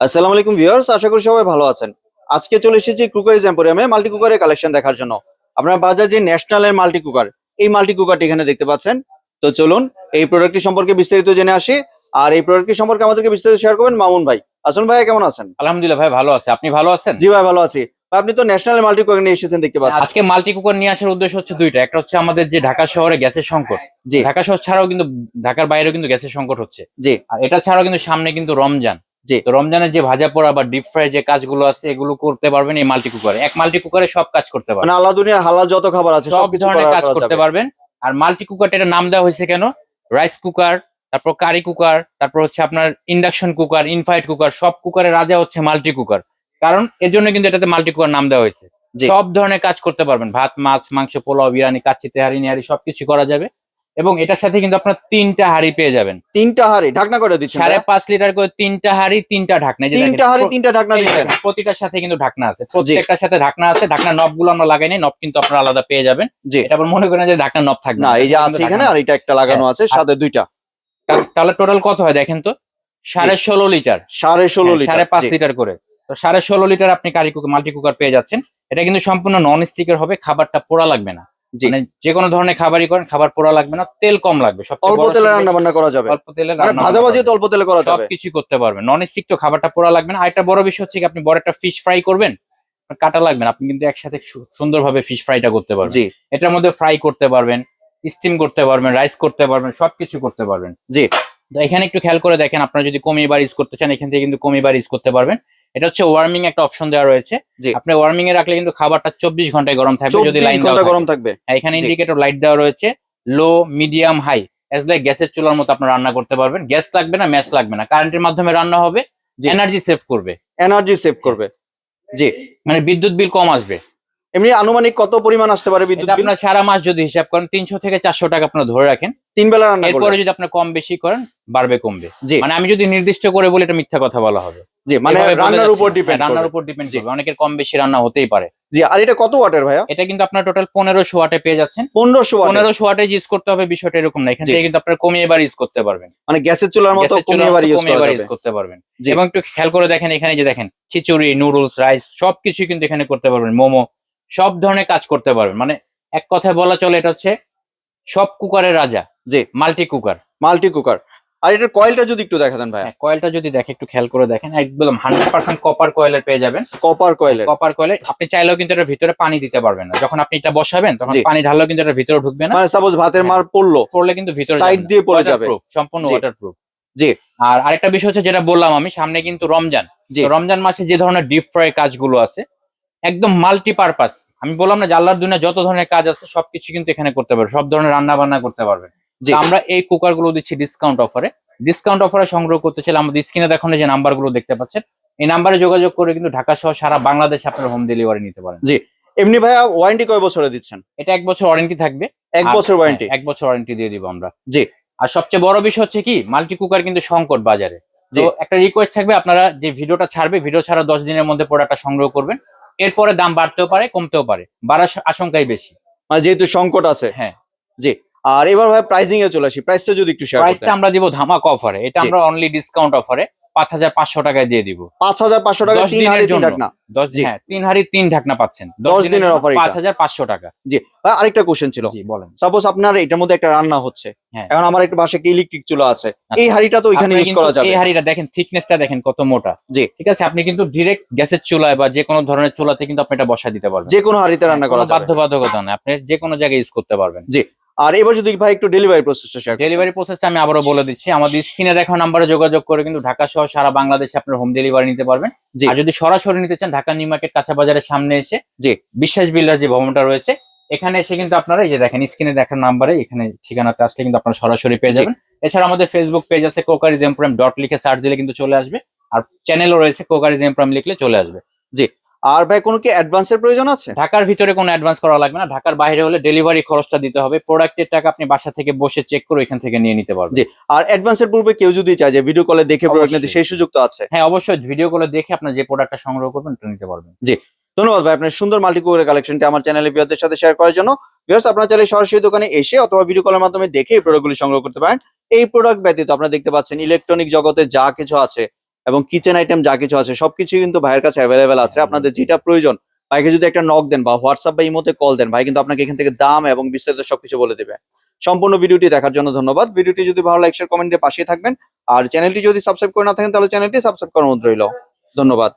আসসালামু আলাইকুম ভিউয়ার্স আশা করি সবাই ভালো আছেন। আজকে চলে এসেছি কুকারিজ এম্পোরিয়ামে মাল্টি কুকারের কালেকশন দেখার জন্য। আপনারা বাজার যে ন্যাশনালের মাল্টি কুকার এই মাল্টি কুকারটি এখানে দেখতে পাচ্ছেন। তো চলুন এই প্রোডাক্টটি সম্পর্কে বিস্তারিত জেনে আসি। আর এই প্রোডাক্টটি সম্পর্কে আমাদেরকে বিস্তারিত শেয়ার করবেন মামুন ভাই। আসুন ভাই কেমন আছেন? আলহামদুলিল্লাহ ভাই ভালো আছে। আপনি ভালো আছেন? জি ভাই ভালো আছি। আপনি তো ন্যাশনাল মাল্টি কুকার নিয়ে এসেছেন দেখতে পাচ্ছেন আজকে মাল্টি কুকার নিয়ে আসার উদ্দেশ্য হচ্ছে দুইটা। একটা হচ্ছে আমাদের যে ঢাকা শহরে গ্যাসের সংকট। জি। ঢাকা শহর ছাড়াও কিন্তু ঢাকার বাইরেও কিন্তু গ্যাসের সংকট হচ্ছে। জি। আর এটা ছাড়াও কিন্তু সামনে কিন্তু রমজান। জি। তো রমজানের যে ভাজা পোড়া বা ডিপ ফ্রাই যে কাজগুলো আছে এগুলো করতে পারবেন এই মাল্টি কুকারে এক মাল্টি কুকারে সব কাজ করতে মানে পারবেন আল্লাহ দুনিয়ার হালাল যত খাবার আছে সব ধরনের কাজ করতে পারবেন। আর মাল্টি কুকারটা এটা নাম দেওয়া হয়েছে কেন? রাইস কুকার তারপর কারি কুকার তারপর হচ্ছে আপনার ইন্ডাকশন কুকার ইনফাইট কুকার সব কুকারের রাজা হচ্ছে মাল্টি কুকার কারণ এর জন্য কিন্তু এটাতে মাল্টি কুকার নাম দেওয়া হয়েছে। সব ধরনের কাজ করতে পারবেন। ভাত মাছ মাংস পোলাও বিরিয়ানি কাচ্চি তেহারি নিহারি সবকিছু করা যাবে। এবং এটার সাথে কিন্তু আপনার তিনটা হাড়ি পেয়ে যাবেন। তিনটা হাড়ি ঢাকনা করে দিচ্ছেন সাড়ে পাঁচ লিটার করে তিনটা হাড়ি তিনটা ঢাকনা তিনটা হাড়ি তিনটা ঢাকনা দিচ্ছেন। প্রতিটার সাথে কিন্তু ঢাকনা আছে। প্রত্যেকটার সাথে ঢাকনা আছে ঢাকনা নবগুলো আমরা লাগাই নাই নব কিন্তু আপনারা আলাদা পেয়ে যাবেন। এটা আবার মনে করেন যে ঢাকনা নব থাকবে না এই যে আছে এখানে আর এটা একটা লাগানো আছে সাথে দুইটা। তাহলে টোটাল কত হয় দেখেন তো? সাড়ে ষোলো লিটার। সাড়ে ষোলো হ্যাঁ, লিটার সাড়ে পাঁচ লিটার করে। তো সাড়ে ষোলো লিটার আপনি কারি কুকার মাল্টি কুকার পেয়ে যাচ্ছেন। এটা কিন্তু সম্পূর্ণ নন স্টিকের হবে খাবারটা পোড়া লাগবে না। মানে যে কোনো ধরনের খাবারই করেন খাবার পোড়া লাগবে না তেল কম লাগবে। অল্প তেলে রান্না বান্না করা যাবে। অল্প তেলে মানে রান্না ভাজাভাজি তো অল্প তেলে করা যাবে। সবকিছু করতে পারবেন। নন স্টিক তো খাবারটা পোড়া লাগবে না। আর একটা বড় বিষয় হচ্ছে কি আপনি বড় একটা ফিশ ফ্রাই করবেন কাটা লাগবে না। আপনি কিন্তু একসাথে সুন্দরভাবে ফিশ ফ্রাইটা করতে পারবেন। এটার মধ্যে ফ্রাই করতে পারবেন স্টিম করতে পারবেন রাইস করতে পারবেন সবকিছু করতে পারবেন। জি। তো এখানে একটু খেয়াল করে দেখেন আপনারা যদি কমি বার ইউজ করতে চান এখান থেকে কিন্তু কমি বার ইউজ করতে পারবেন। এটা হচ্ছে ওয়ার্মিং একটা অপশন দেওয়া রয়েছে। আপনি ওয়ার্মিং এ রাখলে কিন্তু খাবারটা চব্বিশ ঘন্টায় গরম থাকবে যদি লাইন গরম থাকবে। হ্যাঁ, এখানে। ইন্ডিকেটর লাইট দেওয়া রয়েছে low medium high as like গ্যাসের চুলার মতো আপনার রান্না করতে পারবেন। গ্যাস লাগবে না ম্যাচ লাগবে না। কারেন্টের মাধ্যমে রান্না হবে। এনার্জি সেভ করবে। এনার্জি সেভ করবে। জি। মানে বিদ্যুৎ বিল কম আসবে। এমনি আনুমানিক কত পরিমাণ আসতে পারে বিদ্যুৎ বিল? আপনার সারা মাস যদি হিসাব করেন তিনশো থেকে চারশো টাকা আপনার ধরে রাখেন। তিন বেলা রান্না এরপরে যদি আপনি কম বেশি করেন বাড়বে কমবে। জি। মানে আমি যদি নির্দিষ্ট করে বলি এটা মিথ্যা কথা বলা হবে। জি মানে রান্নার উপর ডিপেন্ড হ্যাঁ, রান্নার উপর ডিপেন্ড করবে। অনেকের কম বেশি রান্না হতেই পারে। জি আর এটা কত ওয়াটের ভাইয়া? এটা কিন্তু আপনার টোটাল পনেরোশো ওয়াটে পেয়ে যাচ্ছেন। পনেরোশো পনেরোশো ওয়াটে ইউজ করতে হবে বিষয়টা এরকম না। এখান থেকে কিন্তু আপনার কমিয়ে এবার ইউজ করতে পারবেন। মানে গ্যাসের চুলার মতো কমিয়ে এবার ইউজ করতে পারবেন। এবং একটু খেয়াল করে দেখেন এখানে যে দেখেন খিচুড়ি নুডলস রাইস সবকিছু কিন্তু এখানে করতে পারবেন। মোমো সব ধরনের কাজ করতে পারবেন। মানে এক কথায় বলা চলে এটা হচ্ছে সব কুকারের রাজা। জি। Multi cooker. Multi cooker. আর এটার কয়েলটা যদি একটু দেখাতেন হ্যাঁ কয়েলটা যদি দেখে একটু খেয়াল করে দেখেন একদম হান্ড্রেড পার্সেন্ট কপার কয়েলের পেয়ে যাবেন। কপার কয়েলের কপার কয়েলে আপনি চাইলেও কিন্তু এটার ভিতরে পানি দিতে পারবেন না। যখন আপনি এটা বসাবেন তখন পানি ঢাললেও কিন্তু এটা ভিতরে ঢুকবে না। মানে সাপোজ ভাতের মার পড়ল পড়লে কিন্তু ভিতরে সাইড দিয়ে পড়ে যাবে। সম্পূর্ণ জি। ওয়াটারপ্রুফ জি। আর আরেকটা বিষয় হচ্ছে যেটা বললাম আমি সামনে কিন্তু রমজান। রমজান মাসে যে ধরনের ডিপ ফ্রাই কাজগুলো আছে একদম মাল্টিপারপাস আমি বললাম না যে আল্লাহর দুনিয়া যত ধরনের কাজ আছে সবকিছু কিন্তু এখানে করতে পারবে। সব ধরনের রান্না বান্না করতে তো আমরা এই কুকারগুলো দিচ্ছি ডিসকাউন্ট অফারে ডিসকাউন্ট অফারে সংগ্রহ করতে চাইলে আমাদের স্ক্রিনে দেখানো যে নাম্বারগুলো দেখতে পাচ্ছেন। এই নাম্বারে যোগাযোগ করে কিন্তু ঢাকা সহ সারা বাংলাদেশে আপনারা হোম ডেলিভারি নিতে পারেন। জি। এমনি ভাইয়া ওয়ারেন্টি কয় বছরে দিচ্ছেন? এটা এক বছর ওয়ারেন্টি থাকবে। এক বছর ওয়ারেন্টি হ্যাঁ, এক বছর ওয়ারেন্টি দিয়ে দিব আমরা। জি। আর সবচেয়ে বড় বিষয় হচ্ছে কি মাল্টি কুকার কিন্তু সংকট বাজারে। তো একটা রিকোয়েস্ট থাকবে আপনারা যে ভিডিওটা ছাড়বে ভিডিও ছাড়া দশ দিনের মধ্যে প্রোডাক্টটা সংগ্রহ করবেন। এরপরে দাম বাড়তেও পারে কমতেও পারে। বাড়ার আশঙ্কাই বেশি। মানে যেহেতু সংকট আছে। হ্যাঁ। জি। আর এবার ভাই প্রাইসিং এ চলে আসি। প্রাইসটা যদি একটু শেয়ার প্রাইসটা আমরা দিব ধামাক অফারে এটা আমরা অনলি ডিসকাউন্ট অফারে পাঁচ হাজার পাঁচশো টাকায় দিয়ে দিব। পাঁচ হাজার পাঁচশো টাকা তিন হাড়ি তিন। ঢাকনা। দশ জি। হ্যাঁ তিন হাড়ি তিন ঢাকনা পাচ্ছেন। দশ দিনের এটা। পাঁচ হাজার পাঁচশো টাকা। জি। ভাই আরেকটা কোশ্চেন ছিল। জি বলেন। সাপোজ আপনার এটার মধ্যে একটা রান্না হচ্ছে। হ্যাঁ। এখন আমার একটা বাসায় একটা ইলেকট্রিক চুলা আছে। আচ্ছা। এই হাড়িটা তো ওইখানে ইউজ করা যাবে। এই হাড়িটা দেখেন থিকনেসটা দেখেন কত মোটা। জি। ঠিক আছে? আপনি কিন্তু ডিরেক্ট গ্যাসের চুলায় বা যে কোনো ধরনের চুলাতে কিন্তু আপনি এটা বসা দিতে পারবেন। যে কোনো হাড়িতে রান্না করা যাবে। বাধ্যবাধকতা না আপনি যে কোনো জায়গায় ইউজ করতে পারবেন। আর এবার যদি ভাই একটু ডেলিভারি প্রসেসটা শেয়ার ডেলিভারি প্রসেসটা আমি আবারও বলে দিচ্ছি। আমাদের স্ক্রিনে দেখা নাম্বারে যোগাযোগ করে কিন্তু ঢাকা সহ সারা বাংলাদেশে আপনার হোম ডেলিভারি নিতে পারবেন। আর যদি সরাসরি নিতে চান ঢাকা নিউ মার্কেট কাঁচা বাজারের সামনে এসে জি। বিশ্বাস বিল্ডার যে ভবনটা রয়েছে এখানে এসে কিন্তু আপনারা এই যে দেখেন স্ক্রিনে দেখার নাম্বারে এখানে ঠিকানাতে আসলে কিন্তু আপনারা সরাসরি পেয়ে যাবেন। এছাড়া আমাদের ফেসবুক পেজ আছে কোকারিজ এমপ্রাইম ডট লিখে সার্চ দিলে কিন্তু চলে আসবে। আর চ্যানেলও রয়েছে কোকারিজ এমপ্রাইম লিখলে চলে আসবে। আর ভাই কোনো কি অ্যাডভান্সের প্রয়োজন আছে? ঢাকার ভিতরে কোনো অ্যাডভান্স করা লাগবে না। ঢাকার বাইরে হলে ডেলিভারি খরচটা দিতে হবে। প্রোডাক্টের টাকা আপনি বাসা থেকে বসে চেক করে এখান থেকে নিয়ে নিতে পারবেন। জি। আর অ্যাডভান্সের পূর্বে কেউ যদি চায় যে ভিডিও কলে দেখে প্রোডাক্ট নিতে সেই সুযোগ তো আছে? হ্যাঁ অবশ্যই। ভিডিও করে দেখে আপনার যে প্রোডাক্টটা সংগ্রহ করবেন ওটা নিতে পারবেন। জি ধন্যবাদ ভাই। আপনার সুন্দর মাল্টি কুকারের কালেকশনটি আমার চ্যানেলে বিয়ারদের সাথে শেয়ার করার জন্য। বিয়ার্স আপনারা চাইলে সরাসরি দোকানে এসে অথবা ভিডিও কলের মাধ্যমে দেখে এই প্রোডাক্টগুলি সংগ্রহ করতে পারেন। এই প্রোডাক্ট ব্যতীত আপনারা দেখতে পাচ্ছেন ইলেকট্রনিক জগতে যা কিছু আছে এবং কিচেন আইটেম যা কিছু আছে সবকিছু কিন্তু ভাইয়ের কাছে অ্যাভেলেবেল আছে। আপনাদের যেটা প্রয়োজন, ভাইকে যদি একটা নক দেন বা হোয়াটসঅ্যাপ বা ইমোতে কল দেন, ভাই কিন্তু আপনাকে এখান থেকে দাম এবং বিস্তারিত সবকিছু বলে দেবে। সম্পূর্ণ ভিডিওটি দেখার জন্য ধন্যবাদ। ভিডিওটি যদি ভালো লাইক শেয়ার কমেন্ট দিয়ে পাশে থাকবেন। আর চ্যানেলটি যদি সাবস্ক্রাইব করে না থাকেন, তাহলে চ্যানেলটি সাবস্ক্রাইব করার মধ্যে রইল। ধন্যবাদ।